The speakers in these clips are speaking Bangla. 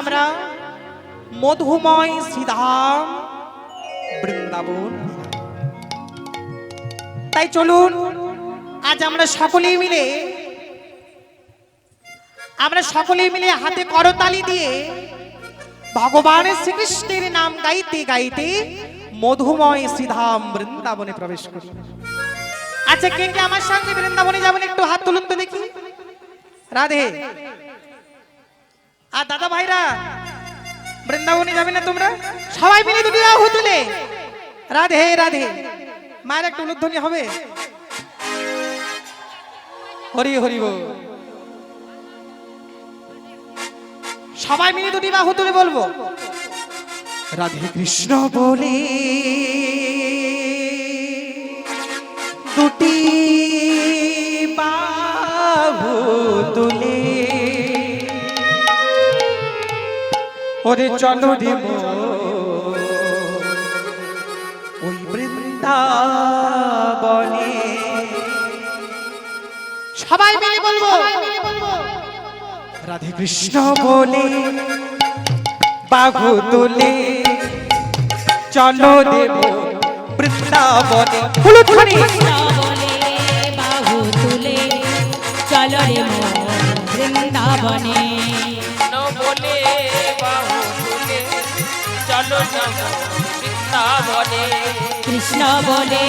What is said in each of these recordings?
আমরা মধুময় শ্রীধাম বৃন্দাবন। তাই চলুন, আজ আমরা সকলেই মিলে, আমরা সকলেই মিলে হাতে করতালি দিয়ে ভগবান শ্রীকৃষ্ণের নাম গাইতে গাইতে মধুময় শ্রীধাম বৃন্দাবনে প্রবেশ করি। আচ্ছা কে কে আমার সঙ্গে বৃন্দাবনে যাবেন একটু হাত তুলুন তো দেখি। রাধে। আর দাদা ভাইরা, বৃন্দাবনে যাবে না তোমরা? সবাই মিলে দুটি আহু তুলে। রাধে রাধে। মায়ের একটা উলুধ্বনি হবে। হরি হরি। সবাই মিলে দুটি বাহু তুলে বলব। রাধে কৃষ্ণ বলে, দুটি ওরে চলো রে ওই বৃন্দাবনে। সবাই মিলে বলব। রাধে কৃষ্ণ বলে বাঘু তুলে। চলো দেব বৃন্দাবনে। হলুদ খনি বলে বাহু তুলে। চলো রে বৃন্দাবনে। বৃন্দাবনে কৃষ্ণ বলে,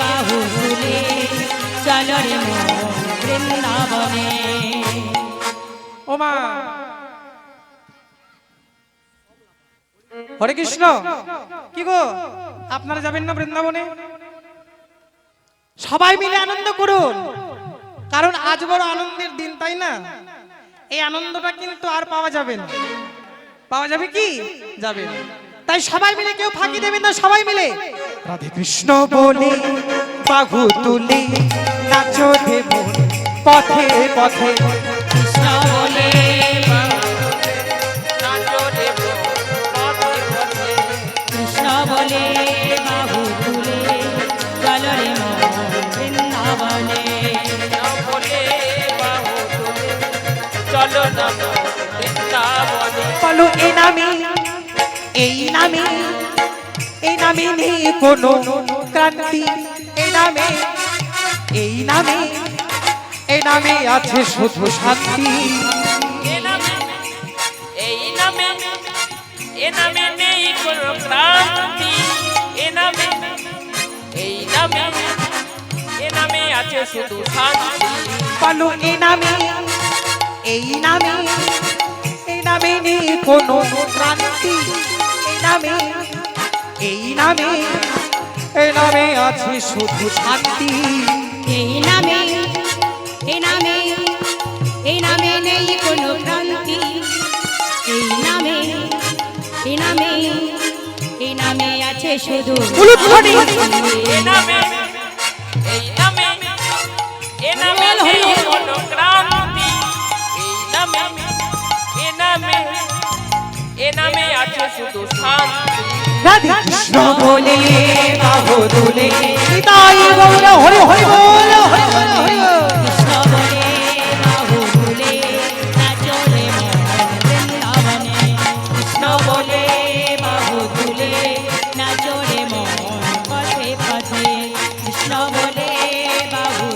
বাহু তুলে চলো রে বৃন্দাবনে। ও মা। হরে কৃষ্ণ, কি গো? আপনারা যাবেন না বৃন্দাবনে? সবাই মিলে আনন্দ করুন। কারণ আজ বড় আনন্দের দিন, তাই না? এই আনন্দটা কিন্তু আর পাওয়া যাবে না। পাওয়া যাবে কি? যাবে না। তাই সবাই মিলে কেউ ফাঁকি দেবেন না সবাই মিলে। রাধে কৃষ্ণ বলে বাঘু তুলে নাচো দেব পথে পথে। কৃষ্ণ বলে কৃষ্ণ বলে বাহু তুলে চলো রে বৃন্দাবনে। বাহু চলো বলো এ নামে এই নামে এই নামে নেই কোনো ক্রান্তি এই নামে এই নামে এই নামে আছে শুধু শান্তি। এ এই নামে এ নামে নেই কোনো ক্রান্তি এ নামে এই নামে এ নামে আছে শুধু শান্তি। বলো এ নামে এই নামে এই নামে নেই কোনো ক্রান্তি নামে এই নামে এই নামে আছে শুধু শান্তি। এই নামে এই নামে এই নামে নেই কোনো ভ্রান্তি। এই নামে এই নামে এই নামে আছে শুধু এই নামে এ নামে আছে শুধু শান্তি। রাধে কৃষ্ণ বলে গৌর হরি হরি বল হরি হরি কৃষ্ণ বলে বৃন্দাবনে কৃষ্ণ বলে বাহু পথে পথে। কৃষ্ণ বলে বাহু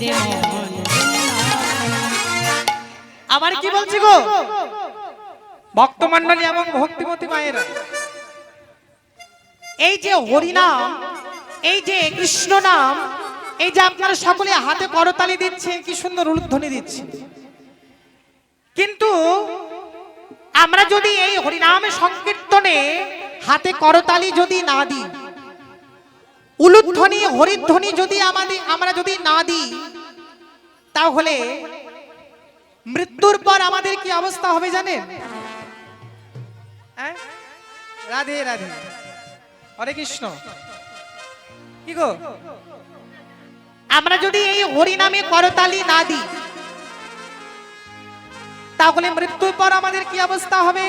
রে মোর বৃন্দাবনে আবার কি বলছি গো? ভক্তমণ্ডলী এবং ভক্তিমতী মায়েরা। এই যে হরিনাম, এই যে কৃষ্ণ নাম এই যে আপনারা সকলে হাতে করতালি দিচ্ছেন কি সুন্দর উলুধ্বনি দিচ্ছে। কিন্তু আমরা যদি এই হরিনাম সংকীর্তনে হাতে করতালি যদি না দিই, উলুধ্বনি, হরিধ্বনি যদি আমাদের, আমরা যদি না দিই, তাহলে মৃত্যুর পর আমাদের কি অবস্থা হবে জানেন? হ্যাঁ? রাধে রাধে। হরে কৃষ্ণ। কি গো? আমরা যদি এই হরিনামে করতালি না দিই, তাহলে মৃত্যুর পর আমাদের কি অবস্থা হবে?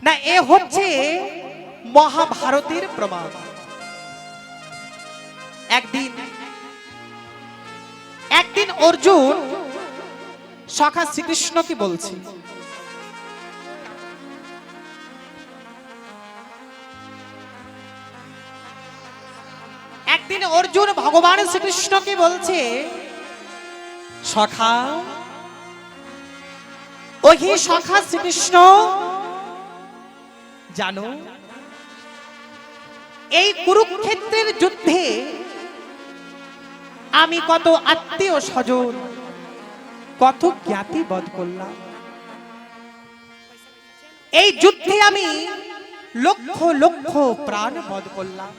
না, এ হচ্ছে মহাভারতের প্রমাণ। একদিন একদিন অর্জুন সখা শ্রীকৃষ্ণ কি বলছে একদিন অর্জুন ভগবান শ্রীকৃষ্ণকে বলছে, সখা ওই হে সখা শ্রীকৃষ্ণ, জানো, এই কুরুক্ষেত্রের যুদ্ধে আমি কত আত্মীয় স্বজন, কত জ্ঞাতি বধ করলাম। এই যুদ্ধে আমি লক্ষ লক্ষ প্রাণ বধ করলাম।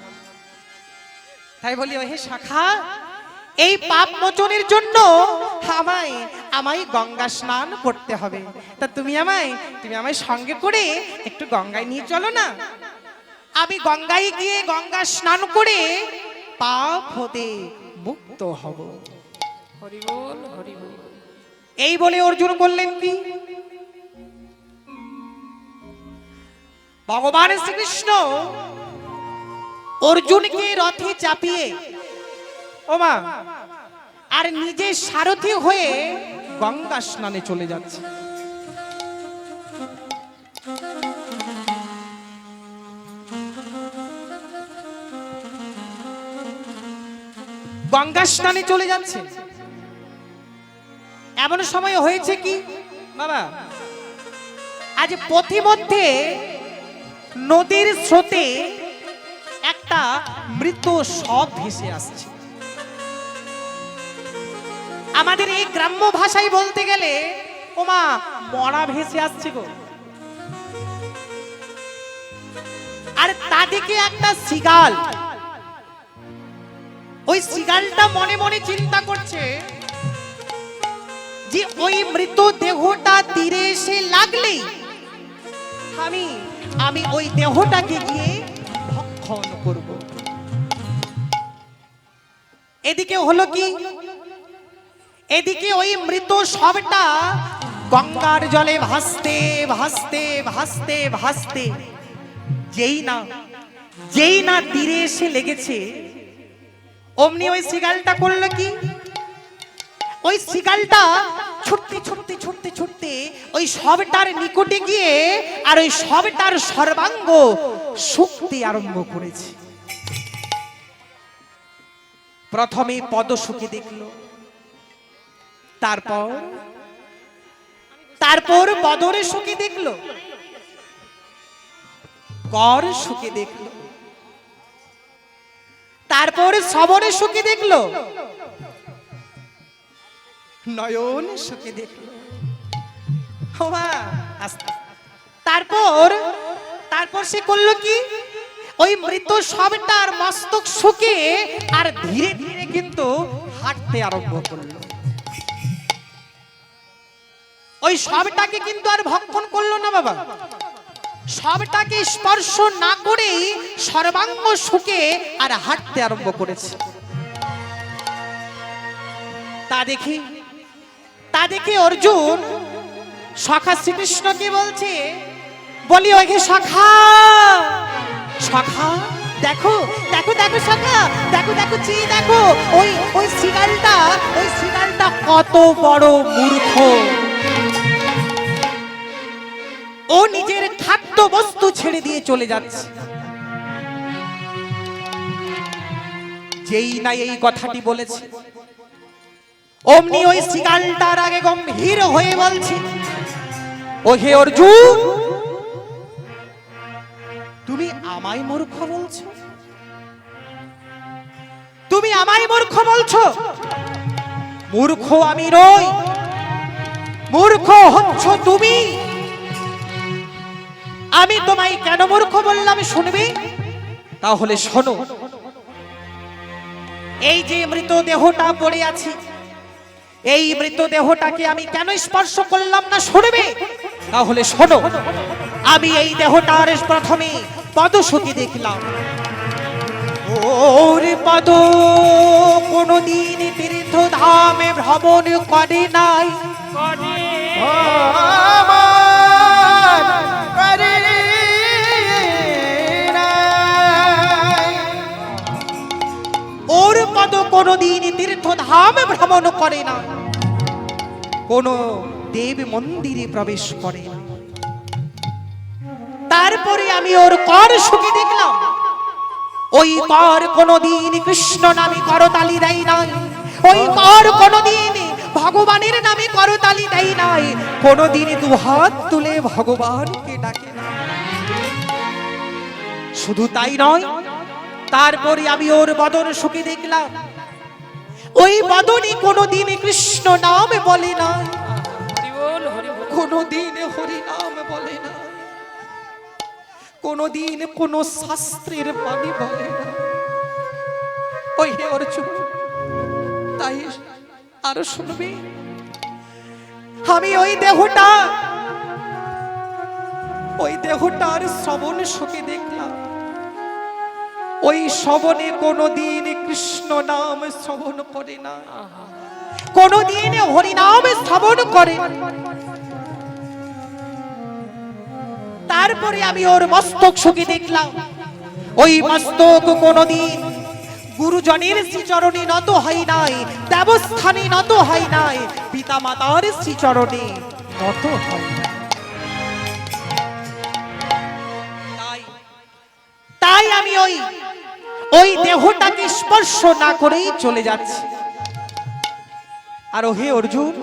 তাই বলি হে শাখা এই পাপ মোচনের জন্য আমায় আমায় গঙ্গা স্নান করতে হবে। তা তুমি আমায় তুমি আমায় সঙ্গে করে একটু গঙ্গায় নিয়ে চলো না। আমি গঙ্গায় গিয়ে গঙ্গা স্নান করে পাপ হতে মুক্ত হব। হরি বল হরি বল। এই বলে অর্জুন বললেন কি? ভগবান শ্রীকৃষ্ণ অর্জুনকে রথে চাপিয়ে ওমা আর নিজে সারথি হয়ে গঙ্গা স্নানে চলে যাচ্ছে। গঙ্গা স্নানে চলে যাচ্ছে। এমন সময় হয়েছে কি? বাবা। আজ পথিমধ্যে নদীর স্রোতে একটা মৃত সব ভেসে আসছে। আমাদের এই গ্রাম্য ভাষায় বলতে গেলে, ওমা, মরা ভেসে আসছে গো। আর তাদিকে একটা সিগাল ওই সিগালটা মনে মনে চিন্তা করছে যে ওই মৃত দেহটা তীরে এসে লাগলেই আমি আমি ওই দেহটাকে গিয়ে ভক্ষণ করব। এদিকে হলো কি? এদিকে ওই মৃত সবটা গঙ্গার জলে ভাসতে ভাসতে ভাসতে ভাসতে। যেই না যেই না তীরে এসে লেগেছে, অমনি ওই সিগালটা করল কি? ওই সিগালটা ছুটতে ছুটতে ছুটতে ছুটতে ওই সবটার নিকটে গিয়ে আর ওই সবটার সর্বাঙ্গ শুকতে আরম্ভ করেছে। প্রথমে পদ শুকে দেখল, তারপর তারপর বদরে শুকে দেখল, কর শুকে দেখল, তারপর সবরে শুকে দেখল নয়ন সুখে দেখল। তারপর তারপর সে করল কি? ওই মৃত সবটার মস্তক শুকে আর ধীরে ধীরে কিন্তু হাঁটতে আরম্ভ করল। ওই সবটাকে কিন্তু আর ভক্ষণ করল না বাবা। সবটাকে স্পর্শ না করেই সর্বাঙ্গ শুকে আর হাঁটতে আরম্ভ করেছে। তা দেখি দেখে অর্জুন সখা শ্রীকৃষ্ণকে বলছে, বলি ওকে সখা সখা, দেখো দেখো দেখো সখা, দেখো দেখো, চেয়ে দেখো, ওই ওই সিগালটা ওই সিগালটা কত বড় মূর্খ। ও নিজের খাদ্য বস্তু ছেড়ে দিয়ে চলে যাচ্ছে। যেই না এই কথাটি বলেছে অমনি ওই সিগালটার আগে গম্ভীর হয়ে বলছি ও হে অর্জুন, তুমি আমায় মূর্খ বলছো? তুমি আমায় মূর্খ বলছো? মূর্খ আমি নই, মূর্খ হচ্ছ তুমি। আমি তোমায় কেন মূর্খ বললাম শুনবে? তাহলে শোনো, এই যে মৃত দেহটা পড়ে আছে এই মৃতদেহটাকে আমি কেন স্পর্শ করলাম না শুনবে? তাহলে শোনো আমি এই দেহটার প্রথমে পদসখী দেখলাম। ওর পদ কোনদিন তীর্থ ধামে ভ্রমণ করে নাই। ওর পদ কোনদিন তীর্থ ধামে ভ্রমণ করে না কোন দেব মন্দিরে প্রবেশ করে। তারপরে আমি ওর কর শুকে দেখলাম। ওই কর কোনদিন কৃষ্ণ নামে করতালি দেয় নাই। ওই কর কোনদিন ভগবানের নামে করতালি দেয় নাই। কোনদিন দু হাত তুলে ভগবানকে ডাকে না শুধু তাই নয়, তারপরে আমি ওর বদন শুকে দেখলাম। ওই বদনে কোনদিন কোনদিন কোন শাস্ত্রের বাণী বলে না। ওই হে অর্জুন, তাই আরও শুনবি? আমি ওই দেহটা, ওই দেহটার শ্রবণ সুখে দেখলাম। ওই শ্রবণে কোনদিন কৃষ্ণ নাম শ্রবণ করে না। কোনদিন হরিনাম শ্রবণ করে তারপরে আমি ওর মস্তক সুখে দেখলাম। ওই মস্তক কোনদিন গুরুজনের শ্রীচরণে নত হয় নাই, দেবস্থানে নত হয় নাই পিতা মাতার শ্রীচরণে নত হয়। তাই আমি ওই ওই দেহটাকে স্পর্শ না করেই চলে যাচ্ছি। আর হে অর্জুন,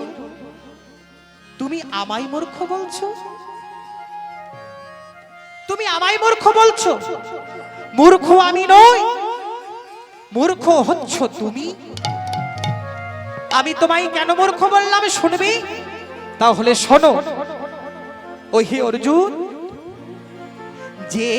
তুমি আমায় মূর্খ বলছো? তুমি আমায় মূর্খ বলছো? মূর্খ আমি নই। মূর্খ হচ্ছ তুমি। আমি তোমায় কেন মূর্খ বললাম শুনবি? তাহলে শোনো। ওহি অর্জুন, যে